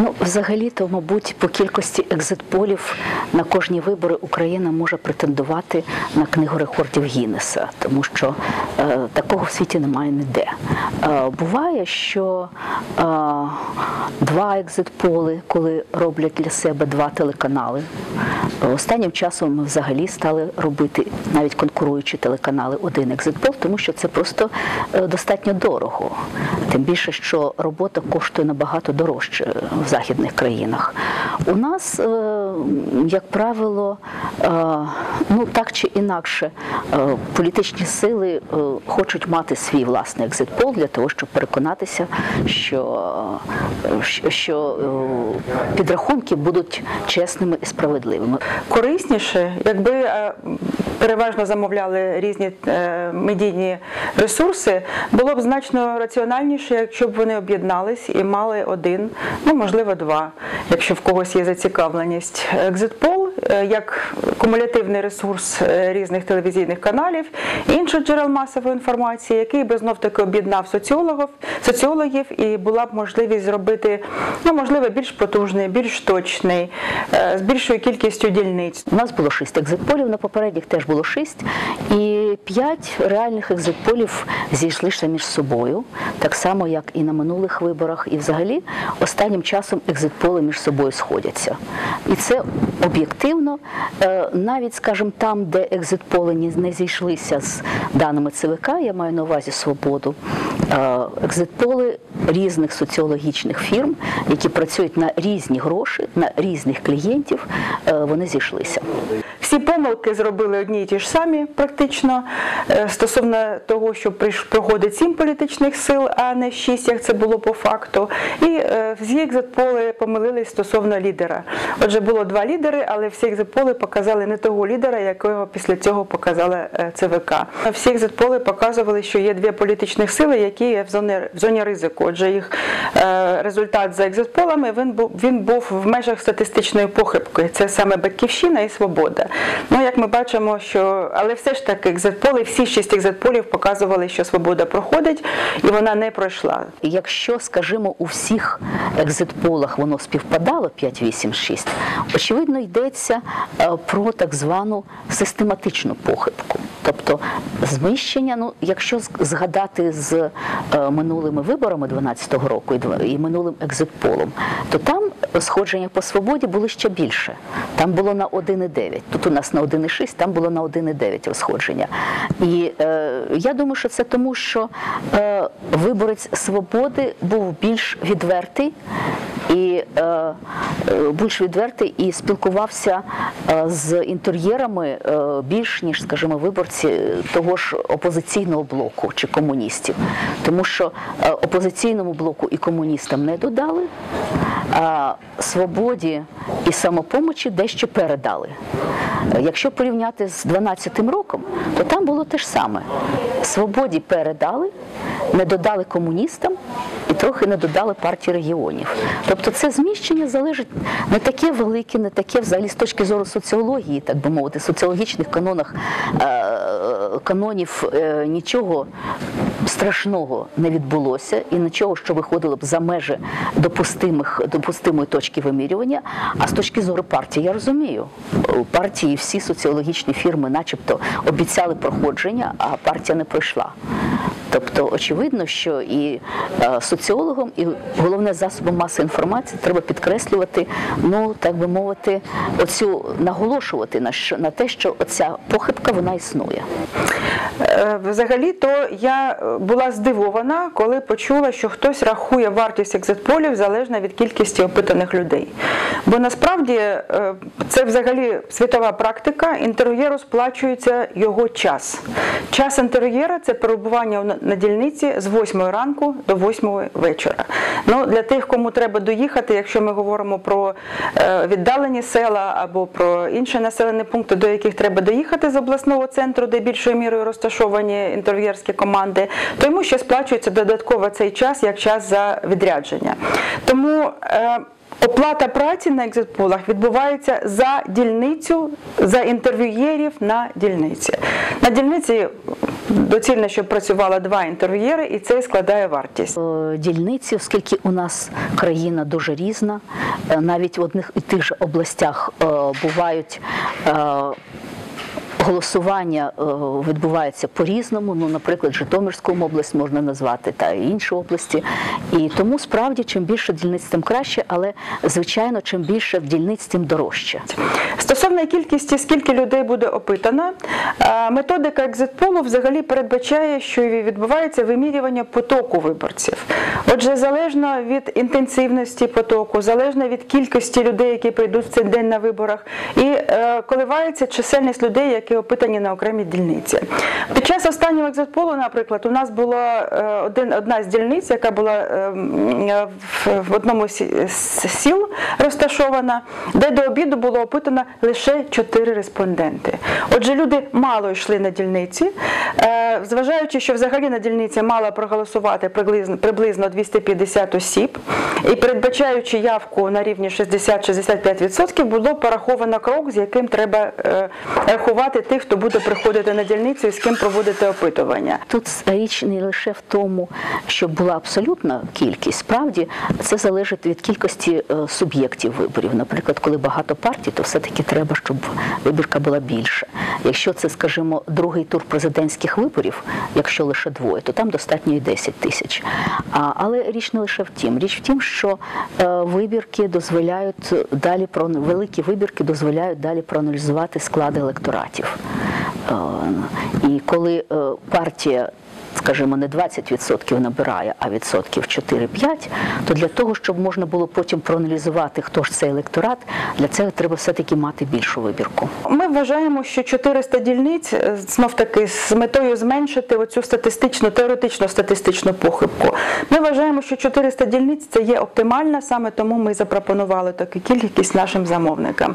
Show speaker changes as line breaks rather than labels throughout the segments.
Ну, взагалі-то, мабуть, по кількості екзитполів на кожні вибори Україна може претендувати на книгу рекордів Гіннеса, тому що е, такого в світі немає ніде. Е, буває, що е, два екзитполи, коли роблять для себе два телеканали. Останнім часом ми взагалі стали робити навіть конкуруючі телеканали один екзитпол, тому що це просто е, достатньо дорого. Тим більше, що робота коштує набагато дорожче західних країнах. У нас, е, як правило, е, ну так чи інакше, е, політичні сили е, хочуть мати свій власний екзитпол для того, щоб переконатися, що, що- підрахунки будуть чесними і справедливими.
корисніше, якби переважно замовляли різні медійні ресурси, було б значно раціональніше, якщо б вони об'єднались і мали один, ну можливо, два, якщо в когось є зацікавленість. Екзитпол е, як кумулятивний ресурс е, різних телевізійних каналів, інших джерел масової інформації, який би знов таки об'єднав соціологів, соціологів, і була б можливість зробити, ну можливо, більш потужний, більш точний, е, з більшою кількістю дільниць.
У нас було шість екзитполів, на попередніх теж було шість, і п'ять реальних екзитполів зійшлися між собою, так само, як і на минулих виборах. І взагалі останнім часом екзитполи між собою сходяться. І це об'єктивно, Е, навіть, скажімо, там, де екзитполи не зійшлися з даними ЦВК, я маю на увазі свободу, е, екзитполи різних соціологічних фірм, які працюють на різні гроші, на різних клієнтів, е, вони зійшлися.
Всі помилки зробили одні і ті ж самі, практично е, стосовно того, що проходить сім політичних сил, а не шість, як це було по факту. І е, всі екзитполи помилились стосовно лідера. Отже, було два лідери, але всі екзитполи показали не того лідера, якого після цього показала е, ЦВК. Всі екзитполи показували, що є дві політичних сили, які є в зоні, в зоні ризику. Отже, їх результат за екзитполами він був він був в межах статистичної похибки. Це саме батьківщина і свобода. Ну як ми бачимо, що але все ж таки екзитполи, всі шість екзитполів показували, що свобода проходить, і вона не пройшла.
Якщо, скажімо, у всіх екзитполах воно співпадало 5-8-6, очевидно, йдеться е, про так звану систематичну похибку. Тобто зміщення, ну якщо згадати з е, минулими виборами 12-го року і минулим екзитполом, то там сходження по свободі було ще більше. Там було на 1,9. Тут у нас на 1,6, там було на 1,9 розходження. І е, я думаю, що це тому, що е, виборець свободи був більш відвертий і е, е, більш відвертий і спілкувався е, з інтер'єрами е, більш ніж, скажімо, виборці того ж опозиційного блоку чи комуністів, тому що опозиційному блоку і комуністам не додали. А свободі і самопомочі дещо передали. Якщо порівняти з 12-м роком, то там було те ж саме. Свободі передали, не додали комуністам і трохи не додали партії регіонів. Тобто це зміщення залежить не таке велике, не таке взагалі з точки зору соціології, так би мовити, соціологічних канонах е, канонів е, нічого страшного не відбулося і нічого, що виходило б за межі допустимих допустимої точки вимірювання. А з точки зору партії, я розумію, партії всі соціологічні фірми, начебто, обіцяли проходження, а партія не пройшла. Тобто, очевидно, що і е, соціологам, і головне засобом маси інформації треба підкреслювати, ну так би мовити, оцю наголошувати на що на те, що оця похибка вона існує.
Е, Взагалі-то я е, була здивована, коли почула, що хтось рахує вартість екзитполів залежно від кількості опитаних людей. Бо насправді е, це взагалі світова практика. Інтерв'єру сплачується його час. Час інтерв'єра це перебування на- дільниці з 8 ранку до 8 вечора. Ну, для тих, кому треба доїхати, якщо ми говоримо про віддалені села або про інші населені пункти, до яких треба доїхати з обласного центру, де більшою мірою розташовані інтерв'єрські команди, то йому ще сплачується додатково цей час як час за відрядження. Тому е, Оплата праці на екзитполах відбувається за дільницю, за інтерв'юєрів на дільниці. На дільниці доцільно, щоб працювало два інтерв'єри, і це складає вартість.
Е, дільниці, оскільки у нас країна дуже різна, е, навіть в одних і тих же областях е, бувають. Голосування е, відбувається по-різному. Ну, наприклад, Житомирську область можна назвати та інші області. І тому справді чим більше дільниць, тим краще, але звичайно, чим більше дільниць, тим дорожче.
Стосовно кількості, скільки людей буде опитано, е, методика екзитполу взагалі передбачає, що відбувається вимірювання потоку виборців. Отже, залежно від інтенсивності потоку, залежно від кількості людей, які прийдуть в цей день на виборах, і е, коливається чисельність людей, які опитані на окремі дільниці. Під час останнього екзитполу, наприклад, у нас була е, один, одна з дільниць, яка була е, е, в, одному з сіл розташована, де до обіду було опитано лише чотири респонденти. Отже, люди мало йшли на дільниці, е, зважаючи, що взагалі на дільниці мало проголосувати приблизно, приблизно 250 осіб, і передбачаючи явку на рівні 60-65%, було пораховано крок, з яким треба е, рахувати тих, хто буде приходити на дільницю і з ким проводити опитування.
Тут річ не лише в тому, щоб була абсолютна кількість. Справді це залежить від кількості е, суб'єктів виборів. Наприклад, коли багато партій, то все-таки треба, щоб вибірка була більша. Якщо це, скажімо, другий тур президентських виборів, якщо лише двоє, то там достатньо і 10 тисяч. Але річ не лише в тім. Річ в тім, що е, вибірки дозволяють далі про великі вибірки дозволяють далі проаналізувати склади електоратів. Е, І коли е, партія скажімо, не 20% набирає, а відсотків 4-5, то для того, щоб можна було потім проаналізувати, хто ж цей електорат, для цього треба все-таки мати більшу вибірку.
Ми вважаємо, що 400 дільниць знов таки з метою зменшити оцю статистичну, теоретичну статистичну похибку. Ми вважаємо, що 400 дільниць це є оптимальна, саме тому ми запропонували таку кількість нашим замовникам.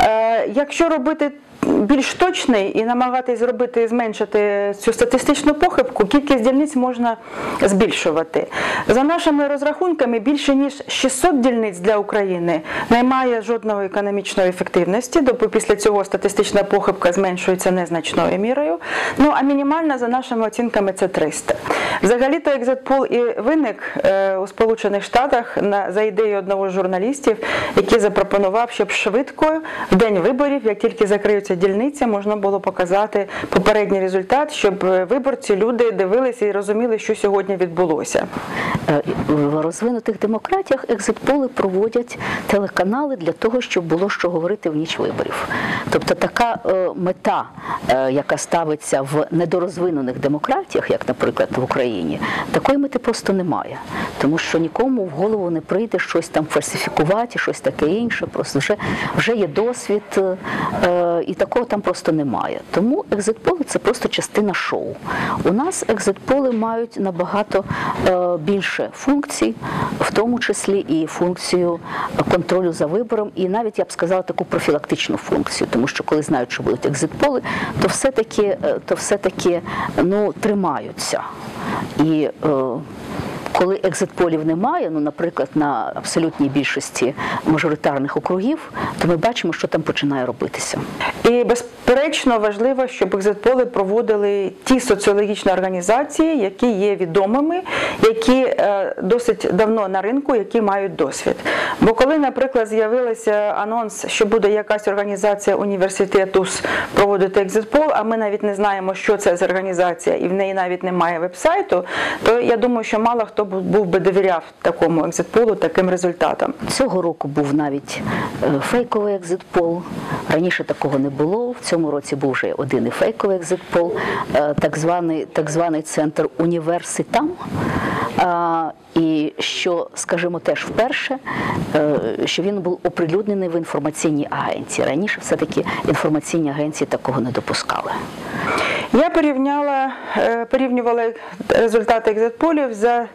Е, якщо робити більш точний і намагатись зробити зменшити цю статистичну похибку, кількість дільниць можна збільшувати. За нашими розрахунками, більше ніж 600 дільниць для України не має жодної економічної ефективності, тобто після цього статистична похибка зменшується незначною мірою. Ну а мінімальна за нашими оцінками це 300. Взагалі-то екзитпол і виник е, у Сполучених Штатах за ідеєю одного з журналістів, який запропонував, щоб швидко в день виборів, як тільки закриються дільниці, можна було показати попередній результат, щоб е, виборці, люди дивилися і розуміли, що сьогодні відбулося.
Е, В розвинутих демократіях екзитполи проводять телеканали для того, щоб було що говорити в ніч виборів. Тобто така е, мета, яка ставиться в недорозвинених демократіях, як, наприклад, в Україні, такої мети просто немає. Тому що нікому в голову не прийде щось там фальсифікувати, щось таке інше. Просто вже, вже є досвід, і такого там просто немає. Тому екзитполи це просто частина шоу. У нас екзитполи мають набагато е, більше функцій, в тому числі і функцію контролю за вибором, і навіть я б сказала таку профілактичну функцію, тому що коли знають, що будуть екзитполи, то все-таки, е, то все-таки ну, тримаються. І е, коли екзитполів немає, ну, наприклад, на абсолютній більшості мажоритарних округів, то ми бачимо, що там починає робитися.
І безперечно важливо, щоб екзитполи проводили ті соціологічні організації, які є відомими, які е, досить давно на ринку, які мають досвід. Бо коли, наприклад, з'явився анонс, що буде якась організація університетус проводити екзитпол, а ми навіть не знаємо, що це за організація, і в неї навіть немає вебсайту, то я думаю, що мало хто був би довіряв такому екзитполу, таким результатам.
Цього року був навіть е, фейковий екзитпол. Раніше такого не було. В цьому році був вже один і фейковий екзитпол, е, так званий, так званий центр університам. Що, скажімо, теж вперше, е, що він був оприлюднений в інформаційній агенції. Раніше все-таки інформаційні агенції такого не допускали.
Я порівняла, е, порівнювала результати екзитполів за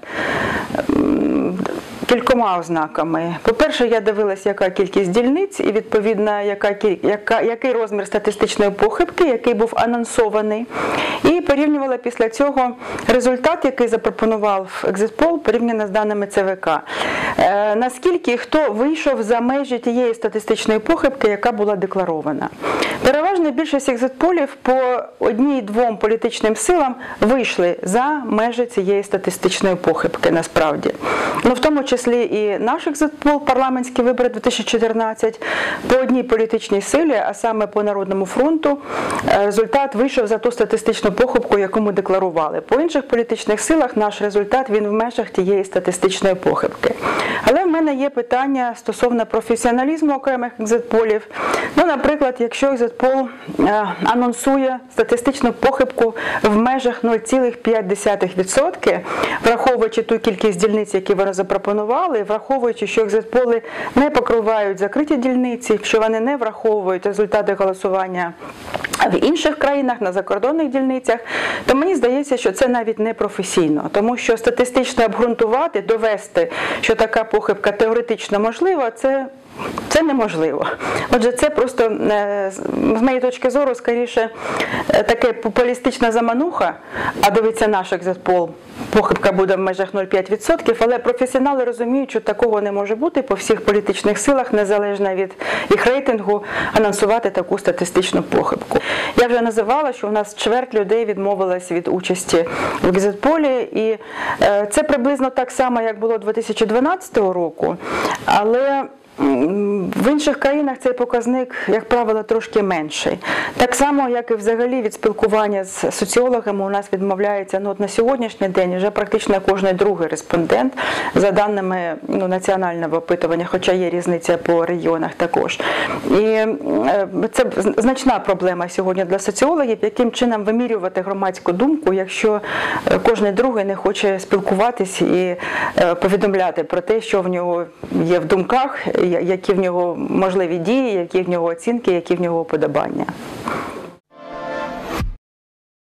кількома ознаками. По-перше, я дивилася, яка кількість дільниць, і відповідно, яка, яка, який розмір статистичної похибки, який був анонсований. І порівнювала після цього результат, який запропонував Екзитпол, порівняно з даними ЦВК. Е, наскільки хто вийшов за межі тієї статистичної похибки, яка була декларована. Переважна більшість екзитполів по одній-двом політичним силам вийшли за межі цієї статистичної похибки насправді. Ну, в тому числі і наших екзитпол, парламентські вибори 2014, по одній політичній силі, а саме по Народному фронту, е, результат вийшов за ту статистичну похибку, яку ми декларували. По інших політичних силах наш результат він в межах тієї статистичної похибки. Але мене є питання стосовно професіоналізму окремих екзитполів. Ну, наприклад, якщо екзитпол е, анонсує статистичну похибку в межах 0,5%, враховуючи ту кількість дільниць, які вони запропонували, враховуючи, що екзитполи не покривають закриті дільниці, що вони не враховують результати голосування в інших країнах на закордонних дільницях, то мені здається, що це навіть не професійно, тому що статистично обґрунтувати, довести, що така похибка теоретично можлива, це. Це неможливо. Отже, це просто е, з моєї точки зору, скоріше е, таке популістична замануха, а дивиться наш екзитпол, похибка буде в межах 0,5%, але професіонали розуміють, що такого не може бути по всіх політичних силах, незалежно від їх рейтингу, анонсувати таку статистичну похибку. Я вже називала, що у нас чверть людей відмовилась від участі в екзитполі, і е, це приблизно так само, як було 2012 року, але В інших країнах цей показник, як правило, трошки менший. Так само, як і взагалі від спілкування з соціологами, у нас відмовляється ну, от на сьогоднішній день вже практично кожний другий респондент за даними ну, національного опитування, хоча є різниця по регіонах також. І е, це значна проблема сьогодні для соціологів, яким чином вимірювати громадську думку, якщо е, кожний другий не хоче спілкуватись і е, повідомляти про те, що в нього є в думках, які в нього можливі дії, які в нього оцінки, які в нього уподобання.